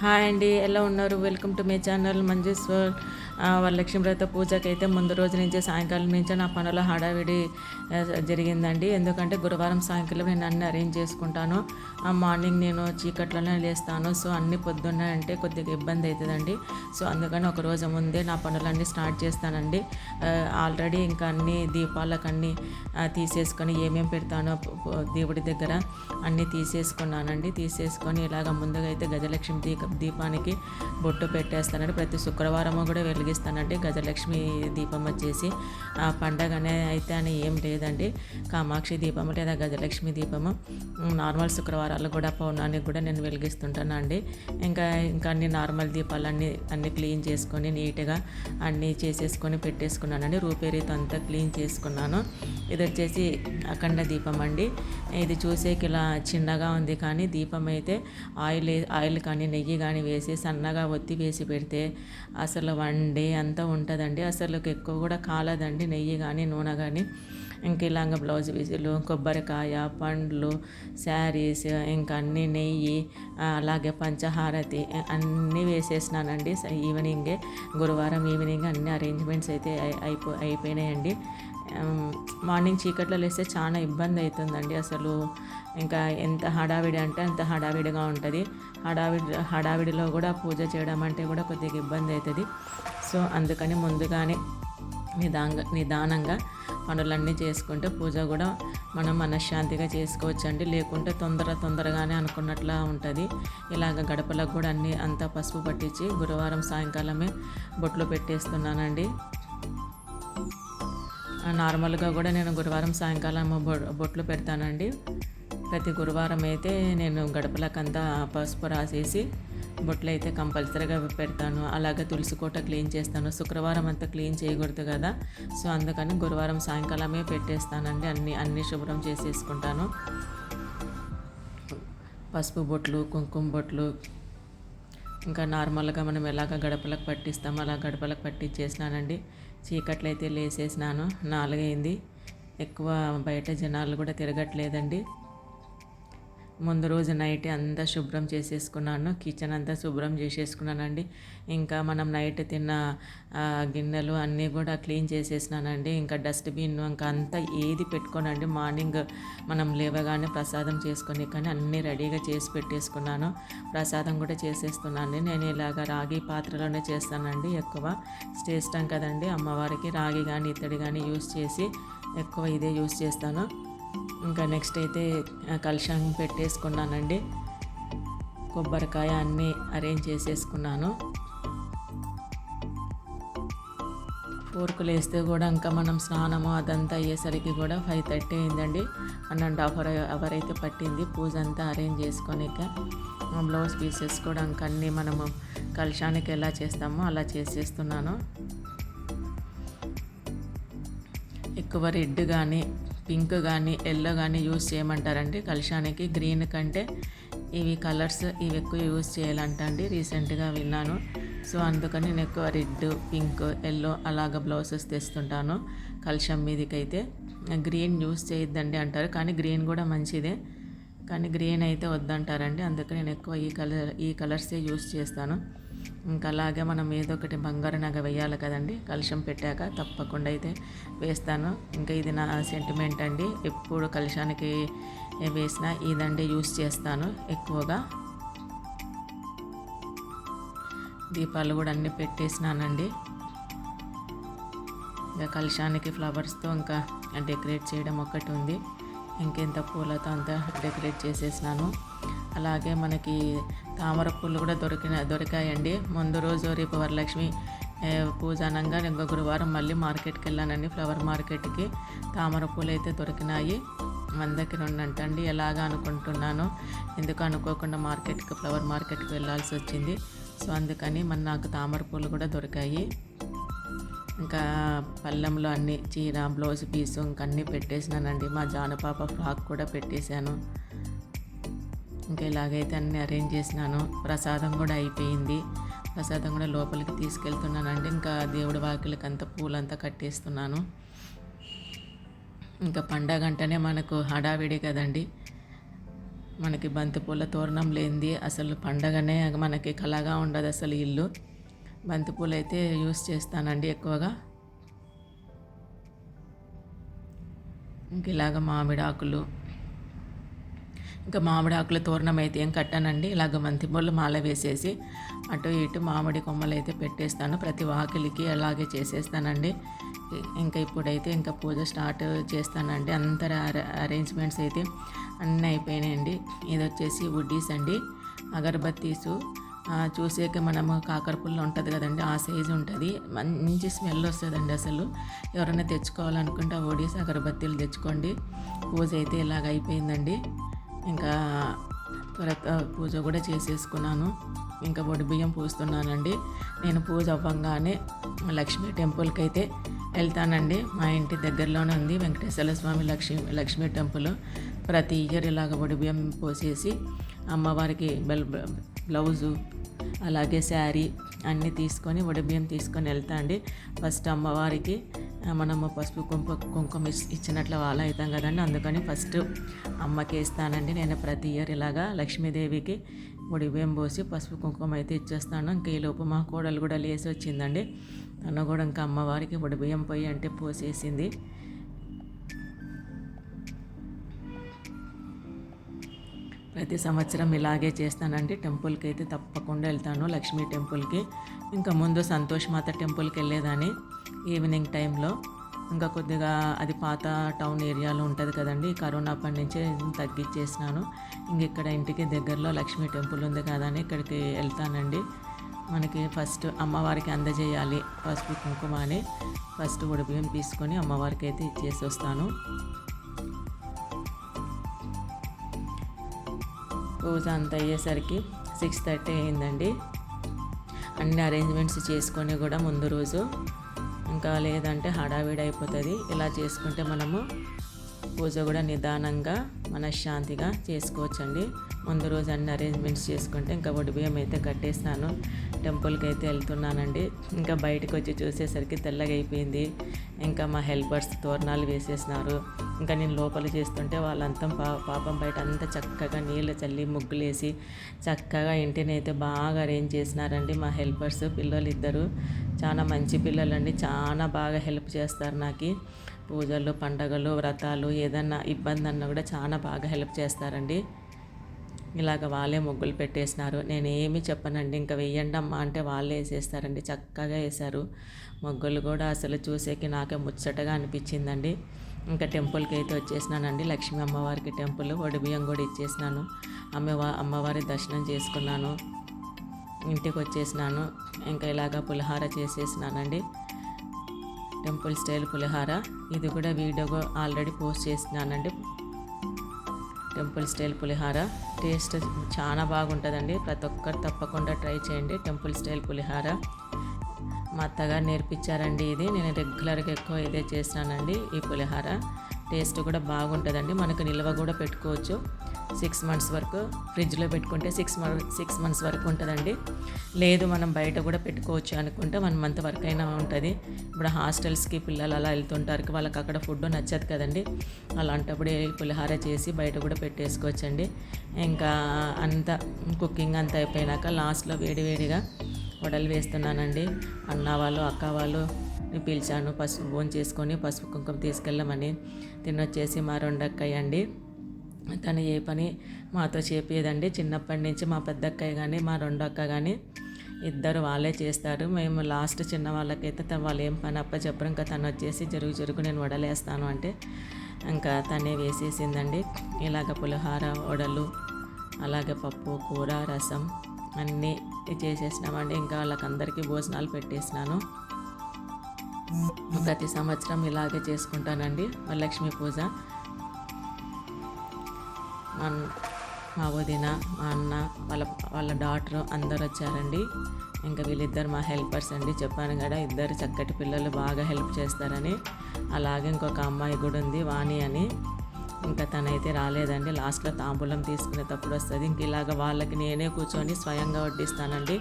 Hi అండి ఎలా ఉన్నారు? Welcome to my channel Manjeshwar. Varalakshmi Vrata పూజకి అయితే ముందు రోజు నుంచే సాయంకాలం నుంచే నా పనుల హడావిడి జరిగిందండి. ఎందుకంటే గురువారం సాయంకాలం నేను అన్ని అరేంజ్ చేసుకుంటాను. ఆ మార్నింగ్ నేను చీకట్లోనే లేస్తాను. సో అన్ని పొద్దున్నే అంటే కొద్దిగా ఇబ్బంది అవుతుందండి. సో అందుకని ఒక రోజు ముందే నా పనులన్నీ స్టార్ట్ చేస్తానండి. ఆల్రెడీ ఇంకా అన్ని దీపాలకు అన్ని తీసేసుకొని ఏమేమి పెడతానో దేవుడి దగ్గర అన్నీ తీసేసుకున్నానండి. తీసేసుకొని ఇలాగ ముందుగా అయితే గజలక్ష్మి దీప దీపానికి బొట్టు పెట్టేస్తానండి. ప్రతి శుక్రవారము కూడా వెళ్ళి వెలిగిస్తానంటే గజలక్ష్మి దీపం వచ్చేసి ఆ పండగనే అయితే అని ఏం లేదండి. కామాక్షి దీపము లేదా గజలక్ష్మి దీపము నార్మల్ శుక్రవారాలు కూడా పౌర్ణానికి కూడా నేను వెలిగిస్తుంటాను అండి ఇంకా ఇంకా అన్ని నార్మల్ దీపాలన్నీ అన్ని క్లీన్ చేసుకొని నీట్గా అన్నీ చేసేసుకొని పెట్టేసుకున్నానండి. రూపేరీతో అంతా క్లీన్ చేసుకున్నాను. ఇది వచ్చేసి అఖండ దీపం అండి ఇది చూసేకి ఇలా చిన్నగా ఉంది కానీ దీపం అయితే ఆయిల్ ఆయిల్ కానీ నెయ్యి కానీ వేసి సన్నగా ఒత్తి వేసి పెడితే అసలు వన్ డే అంతా ఉంటుందండి. అసలు ఎక్కువ కూడా కాలదండి. నెయ్యి కానీ నూనె కానీ ఇంక ఇలాగ బ్లౌజ్ పీసులు కొబ్బరికాయ పండ్లు శారీస్ ఇంకా అన్ని నెయ్యి అలాగే పంచహారతి అన్నీ వేసేసినానండి. స- ఈవినింగే గురువారం ఈవినింగ్ అన్ని అరేంజ్మెంట్స్ అయితే అయిపో అయిపోయినాయండి. మార్నింగ్ చీకట్లో లేస్తే చాలా ఇబ్బంది అవుతుందండి అసలు. ఇంకా ఎంత హడావిడి అంటే అంత హడావిడిగా ఉంటుంది. హడావిడి హడావిడిలో కూడా పూజ చేయడం అంటే కూడా కొద్దిగా ఇబ్బంది అవుతుంది. సో అందుకని ముందుగానే నిదాంగా నిదానంగా పనులన్నీ చేసుకుంటే పూజ కూడా మనం మనశ్శాంతిగా చేసుకోవచ్చండి. లేకుంటే తొందర తొందరగానే అనుకున్నట్లా ఉంటుంది. ఇలాగ గడపలకు కూడా అన్నీ అంతా పసుపు పట్టించి గురువారం సాయంకాలమే బొట్లు పెట్టేస్తున్నానండి. నార్మల్గా కూడా నేను గురువారం సాయంకాలం బొ- బొట్లు పెడతానండి. ప్రతి గురువారం అయితే నేను గడపలకంతా పసుపు రాసేసి బొట్లు అయితే కంపల్సరీగా పెడతాను. అలాగే తులసి కోట క్లీన్ చేస్తాను. శుక్రవారం అంతా క్లీన్ చేయకూడదు కదా. సో అందుకని గురువారం సాయంకాలమే పెట్టేస్తానండి. అన్ని అన్ని శుభ్రం చేసేసుకుంటాను. పసుపు బొట్లు కుంకుమ బొట్లు. ఇంకా నార్మల్గా మనం ఎలాగ గడపలకు పట్టిస్తామో అలా గడపలకు పట్టించేసినానండి చీకట్లు అయితే లేసేసినాను. నాలుగైంది. ఎక్కువ బయట జనాలు కూడా తిరగట్లేదండి. ముందు రోజు నైట్ అంతా శుభ్రం చేసేసుకున్నాను. కిచెన్ అంతా శుభ్రం చేసేసుకున్నానండి. ఇంకా మనం నైట్ తిన్న గిన్నెలు అన్నీ కూడా క్లీన్ చేసేసినానండి. ఇంకా డస్ట్బిన్ ఇంకా అంతా ఏది పెట్టుకోనండి. మార్నింగ్ మనం లేవగానే ప్రసాదం చేసుకొని కానీ అన్నీ రెడీగా చేసి పెట్టేసుకున్నాను. ప్రసాదం కూడా చేసేస్తున్నాను నేను ఇలాగ రాగి పాత్రలోనే చేస్తానండి ఎక్కువ. చేస్తాం కదండి. అమ్మవారికి రాగి కానీ ఇత్తడి కానీ యూస్ చేసి ఎక్కువ ఇదే యూస్ చేస్తాను. ఇంకా నెక్స్ట్ అయితే కలుషం పెట్టేసుకున్నానండి. కొబ్బరికాయ అన్నీ అరేంజ్ చేసేసుకున్నాను. ఫోర్కులు వేస్తే కూడా ఇంకా మనం స్నానము అదంతా అయ్యేసరికి కూడా ఫైవ్ థర్టీ అయిందండి. వన్ అండ్ హాఫ్ అవర్ అయితే పట్టింది. పూజ అంతా అరేంజ్ చేసుకొనిక బ్లౌజ్ పీసెస్ కూడా ఇంకా అన్నీ మనము కలుషానికి ఎలా చేస్తామో అలా చేసేస్తున్నాను. ఎక్కువ రెడ్ కానీ పింక్ కానీ ఎల్లో కానీ యూజ్ చేయమంటారండి. కలశానికి గ్రీన్ కంటే ఇవి కలర్స్ ఇవి ఎక్కువ యూస్ చేయాలంటండి రీసెంట్గా విన్నాను. సో అందుకని నేను ఎక్కువ రెడ్ పింక్ ఎల్లో అలాగ బ్లౌజెస్ తెస్తుంటాను కలశం మీదకైతే. గ్రీన్ యూస్ చేయొద్దండి అంటారు. కానీ గ్రీన్ కూడా మంచిదే. కానీ గ్రీన్ అయితే వద్దంటారండి. అందుకని నేను ఎక్కువ ఈ కలర్ ఈ కలర్సే యూస్ చేస్తాను. ఇంకా అలాగే మనం ఏదో ఒకటి బంగారు నగ వేయాలి కదండి కలుషం పెట్టాక తప్పకుండా అయితే వేస్తాను. ఇంకా ఇది నా సెంటిమెంట్ అండి. ఎప్పుడు కలుషానికి వేసినా ఇదండి యూస్ చేస్తాను ఎక్కువగా. దీపాలు కూడా అన్నీ పెట్టేసినానండి. ఇంకా కలుషానికి ఫ్లవర్స్తో ఇంకా డెకరేట్ చేయడం ఒకటి ఉంది. ఇంకెంత పూలతో అంతా డెకరేట్ చేసేసినాను. అలాగే మనకి తామర పూలు కూడా దొరికిన దొరికాయండి. ముందు రోజు రేపు వరలక్ష్మి పూజ అనగా ఇంకో గురువారం మళ్ళీ మార్కెట్కి వెళ్ళానండి. ఫ్లవర్ మార్కెట్కి తామర పూలు అయితే దొరికినాయి. వందకి రెండు అంటండి ఎలాగా అనుకుంటున్నాను? ఎందుకు అనుకోకుండా మార్కెట్కి ఫ్లవర్ మార్కెట్కి వెళ్ళాల్సి వచ్చింది. సో అందుకని మన నాకు తామర పూలు కూడా దొరికాయి. ఇంకా పళ్ళెంలో అన్ని చీర బ్లౌజ్ పీసు ఇంకా అన్నీ పెట్టేసినానండి. మా జానపాప ఫ్రాక్ కూడా పెట్టేశాను. ఇంకా ఇలాగైతే అన్నీ అరేంజ్ చేసినాను. ప్రసాదం కూడా అయిపోయింది. ప్రసాదం కూడా లోపలికి తీసుకెళ్తున్నానండి. ఇంకా దేవుడి వాకిలకి అంతా పూలంతా కట్టేస్తున్నాను. ఇంకా పండగ అంటేనే మనకు హడావిడి కదండి. మనకి బంతిపూల తోరణం లేనిది అసలు పండగనే మనకి కళగా ఉండదు అసలు ఇల్లు. బంతిపూలు అయితే యూస్ చేస్తానండి ఎక్కువగా. ఇంక ఇలాగ మామిడాకులు ఇంకా మామిడి ఆకుల తోరణం అయితే ఏం కట్టానండి. ఇలాగ బంతిపూలు మాల వేసేసి అటు ఇటు మామిడి కొమ్మలు అయితే పెట్టేస్తాను. ప్రతి వాకిలికి అలాగే చేసేస్తానండి. ఇంకా ఇప్పుడైతే ఇంకా పూజ స్టార్ట్ చేస్తానండి. అంతర అరేంజ్మెంట్స్ అయితే అన్నీ అయిపోయినాయండి. ఇది వచ్చేసి వుడ్డీస్ అండి. అగరబత్తీసు. చూసాక మనము కాకర పుల్ల ఉంటుంది కదండి ఆ సైజు ఉంటుంది. మంచి స్మెల్ వస్తుందండి అసలు. ఎవరైనా తెచ్చుకోవాలనుకుంటే ఆ ఒడిసి అగరబత్తీలు తెచ్చుకోండి. పూజ అయితే ఇలాగ అయిపోయిందండి. ఇంకా త్వరగా పూజ కూడా చేసేసుకున్నాను. ఇంకా వడి బియ్యం పూస్తున్నానండి. నేను పూజ అవ్వగానే లక్ష్మీ టెంపుల్కి అయితే వెళ్తానండి. మా ఇంటి దగ్గరలోనే ఉంది వెంకటేశ్వర స్వామి లక్ష్మీ లక్ష్మీ టెంపుల్. ప్రతి ఇయర్ ఇలాగ వడి బియ్యం పోసేసి అమ్మవారికి బెల్ బ్లౌజు అలాగే శారీ అన్నీ తీసుకొని వడబియ్యం తీసుకొని వెళ్తా అండి. ఫస్ట్ అమ్మవారికి మనము పసుపు కుంకుమ కుంకుమ ఇచ్చినట్లు వాళ్ళ అవుతాం కదండి. అందుకని ఫస్ట్ అమ్మకి ఇస్తానండి నేను ప్రతి ఇయర్ ఇలాగా లక్ష్మీదేవికి బియ్యం పోసి పసుపు కుంకుమ అయితే ఇచ్చేస్తాను. ఇంకా ఈలోపు మా కోడలు కూడా లేసి వచ్చిందండి తను కూడా ఇంకా అమ్మవారికి ఉడిబియ్యం పోయి అంటే పోసేసింది. ప్రతి సంవత్సరం ఇలాగే చేస్తానండి. టెంపుల్కి అయితే తప్పకుండా వెళ్తాను లక్ష్మీ టెంపుల్కి. ఇంకా ముందు సంతోష్ మాత టెంపుల్కి వెళ్ళేదాన్ని ఈవినింగ్ టైంలో. ఇంకా కొద్దిగా అది పాత టౌన్ ఏరియాలో ఉంటుంది కదండి కరోనా అప్పటి నుంచే తగ్గించేసినాను. ఇంక ఇక్కడ ఇంటికి దగ్గరలో లక్ష్మీ టెంపుల్ ఉంది కదా అని ఇక్కడికి వెళ్తానండి. మనకి ఫస్ట్ అమ్మవారికి అందజేయాలి పసుపు కుంకుమ అని. ఫస్ట్ ఉడిపియం తీసుకొని అమ్మవారికి అయితే ఇచ్చేసి వస్తాను పూజ అంత అయ్యేసరికి సిక్స్ థర్టీ అయిందండి. అన్ని అరేంజ్మెంట్స్ చేసుకొని కూడా ముందు రోజు ఇంకా లేదంటే హడావిడి అయిపోతుంది. ఇలా చేసుకుంటే మనము పూజ కూడా నిదానంగా మనశ్శాంతిగా చేసుకోవచ్చండి. ముందు రోజు అన్ని అరేంజ్మెంట్స్ చేసుకుంటే ఇంకా బియ్యం అయితే కట్టేస్తాను. టెంపుల్కి అయితే వెళ్తున్నానండి. ఇంకా బయటకు వచ్చి చూసేసరికి తెల్లగా అయిపోయింది ఇంకా మా హెల్పర్స్ తోరణాలు వేసేసినారు. ఇంకా నేను లోపల చేస్తుంటే వాళ్ళంతా పా పాపం బయట అంతా చక్కగా నీళ్ళు చల్లి ముగ్గులేసి చక్కగా ఇంటిని అయితే బాగా అరేంజ్ చేసినారండి మా హెల్పర్స్ పిల్లలు ఇద్దరు చాలా మంచి పిల్లలండి. చాలా బాగా హెల్ప్ చేస్తారు నాకు. పూజలు పండగలు వ్రతాలు ఏదన్నా ఇబ్బంది అన్నా కూడా చాలా బాగా హెల్ప్ చేస్తారండి. ఇలాగ వాళ్ళే ముగ్గులు పెట్టేసినారు. నేను ఏమి చెప్పనండి ఇంకా వెయ్యండి అమ్మా అంటే వాళ్ళే వేసేస్తారండి. చక్కగా వేశారు. ముగ్గులు కూడా అసలు చూసేకి నాకే ముచ్చటగా అనిపించిందండి. ఇంకా టెంపుల్కి అయితే వచ్చేసినానండి. లక్ష్మీ అమ్మవారికి టెంపుల్ బియ్యం కూడా ఇచ్చేసినాను. అమ్మవా అమ్మవారి దర్శనం చేసుకున్నాను. ఇంటికి వచ్చేసినాను. ఇంకా ఇలాగ పులిహార చేసేసినానండి. టెంపుల్ స్టైల్ పులిహార. ఇది కూడా వీడియో ఆల్రెడీ పోస్ట్ చేసినానండి. టెంపుల్ స్టైల్ పులిహార. టేస్ట్ చాలా బాగుంటుందండి. ప్రతి ఒక్కరు తప్పకుండా ట్రై చేయండి టెంపుల్ స్టైల్ పులిహార. మా అత్తగారు నేర్పించారండి ఇది. నేను రెగ్యులర్గా ఎక్కువ ఇదే చేస్తానండి ఈ పులిహార. టేస్ట్ కూడా బాగుంటుందండి. మనకు నిల్వ కూడా పెట్టుకోవచ్చు. సిక్స్ మంత్స్ వరకు ఫ్రిడ్జ్లో పెట్టుకుంటే సిక్స్ సిక్స్ మంత్స్ వరకు ఉంటుందండి. లేదు మనం బయట కూడా పెట్టుకోవచ్చు అనుకుంటే వన్ మంత్ వరకు అయినా ఉంటుంది. ఇప్పుడు హాస్టల్స్కి పిల్లలు అలా వెళ్తుంటారు వాళ్ళకి అక్కడ ఫుడ్ నచ్చదు కదండి. అలాంటప్పుడు పులిహార చేసి బయట కూడా పెట్టేసుకోవచ్చండి. ఇంకా అంత కుకింగ్ అంతా అయిపోయినాక లాస్ట్లో వేడివేడిగా వడలు వేస్తున్నానండి. అన్న వాళ్ళు అక్క వాళ్ళు పిలిచాను. పసుపు భోజనం చేసుకొని పసుపు కుంకుమ తీసుకెళ్ళమని తినొచ్చేసి మా రెండక్కయ్య అండి. తను ఏ పని మాతో చేపేదండి చిన్నప్పటి నుంచి మా పెద్దక్కయ్య కానీ మా రెండక్క కానీ ఇద్దరు వాళ్ళే చేస్తారు. మేము లాస్ట్ చిన్న వాళ్ళకైతే వాళ్ళు ఏం పని అప్ప చెప్పరు. ఇంకా తను వచ్చేసి జరుగు జరుగు నేను వడలేస్తాను అంటే ఇంకా తనే వేసేసిందండి. ఇలాగ పులిహార వడలు అలాగే పప్పు కూర రసం అన్నీ చేసేసినామండి. ఇంకా వాళ్ళకందరికీ భోజనాలు పెట్టేసినాను. ప్రతి సంవత్సరం ఇలాగే చేసుకుంటానండి. వరలక్ష్మి పూజ. మా మా వదిన మా అన్న వాళ్ళ వాళ్ళ డాటర్ అందరు వచ్చారండి. ఇంకా వీళ్ళిద్దరు మా హెల్పర్స్ అండి. చెప్పాను కదా ఇద్దరు చక్కటి పిల్లలు బాగా హెల్ప్ చేస్తారని. అలాగే ఇంకొక అమ్మాయి కూడా ఉంది వాణి అని. ఇంకా తనైతే రాలేదండి. లాస్ట్లో తాంబూలం తీసుకునేటప్పుడు వస్తుంది. ఇంక ఇలాగ వాళ్ళకి నేనే కూర్చొని స్వయంగా వడ్డిస్తానండి.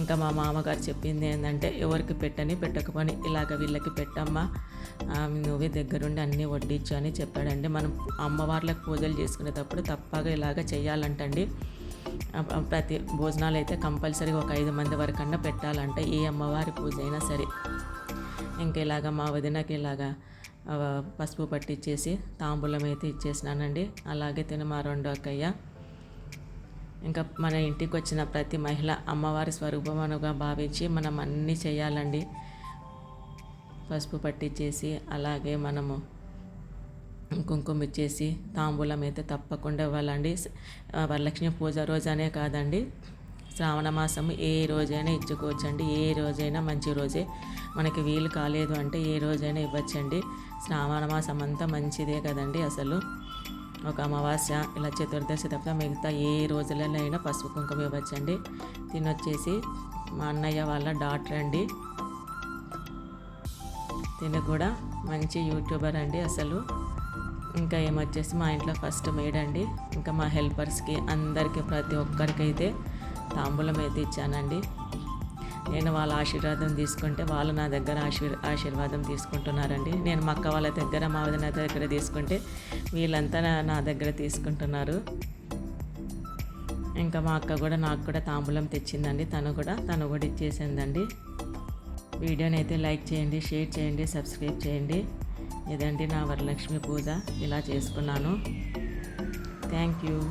ఇంకా మా మామగారు చెప్పింది ఏంటంటే ఎవరికి పెట్టని పెట్టకపోని ఇలాగ వీళ్ళకి పెట్టమ్మా. నువ్వే దగ్గరుండి అన్నీ వడ్డించు అని చెప్పాడండి. మనం అమ్మవార్లకు పూజలు చేసుకునేటప్పుడు తప్పగా ఇలాగ చేయాలంటండి ప్రతి భోజనాలు అయితే కంపల్సరీగా ఒక ఐదు మంది వరకన్నా పెట్టాలంట. ఏ అమ్మవారి పూజ అయినా సరే. ఇంకా ఇలాగ మా వదినకి ఇలాగా పసుపు పట్టిచ్చేసి తాంబూలం అయితే ఇచ్చేసినానండి. అలాగే తిన మా రెండో అక్కయ్య. ఇంకా మన ఇంటికి వచ్చిన ప్రతి మహిళ అమ్మవారి స్వరూపమనుగా భావించి మనం అన్నీ చేయాలండి. పసుపు పట్టించేసి అలాగే మనము కుంకుమ ఇచ్చేసి తాంబూలం అయితే తప్పకుండా ఇవ్వాలండి. వరలక్ష్మి పూజ రోజనే కాదండి. శ్రావణ మాసం ఏ రోజైనా ఇచ్చుకోవచ్చండి. ఏ రోజైనా మంచి రోజే. మనకి వీలు కాలేదు అంటే ఏ రోజైనా ఇవ్వచ్చండి. శ్రావణ మాసం అంతా మంచిదే కదండి అసలు. ఒక అమావాస్య ఇలా చతుర్దశి తప్ప మిగతా ఏ రోజులలో అయినా పసుపు కుంకుమ ఇవ్వచ్చండి. తినొచ్చేసి మా అన్నయ్య వాళ్ళ డాక్టర్ అండి. తిను కూడా మంచి యూట్యూబర్ అండి అసలు. ఇంకా ఏమొచ్చేసి మా ఇంట్లో ఫస్ట్ మేడ్ అండి. ఇంకా మా హెల్పర్స్కి అందరికీ ప్రతి ఒక్కరికైతే తాంబూలం అయితే ఇచ్చానండి. నేను వాళ్ళ ఆశీర్వాదం తీసుకుంటే వాళ్ళు నా దగ్గర ఆశీర్ ఆశీర్వాదం తీసుకుంటున్నారండి. నేను మా అక్క వాళ్ళ దగ్గర మా వదిన దగ్గర తీసుకుంటే వీళ్ళంతా నా- నా దగ్గర తీసుకుంటున్నారు. ఇంకా మా అక్క కూడా నాకు కూడా తాంబూలం తెచ్చిందండి. తను కూడా తను కూడా ఇచ్చేసిందండి. వీడియోని అయితే లైక్ చేయండి షేర్ చేయండి సబ్స్క్రైబ్ చేయండి. ఇదండి నా వరలక్ష్మి పూజ. ఇలా చేసుకున్నాను. Thank you.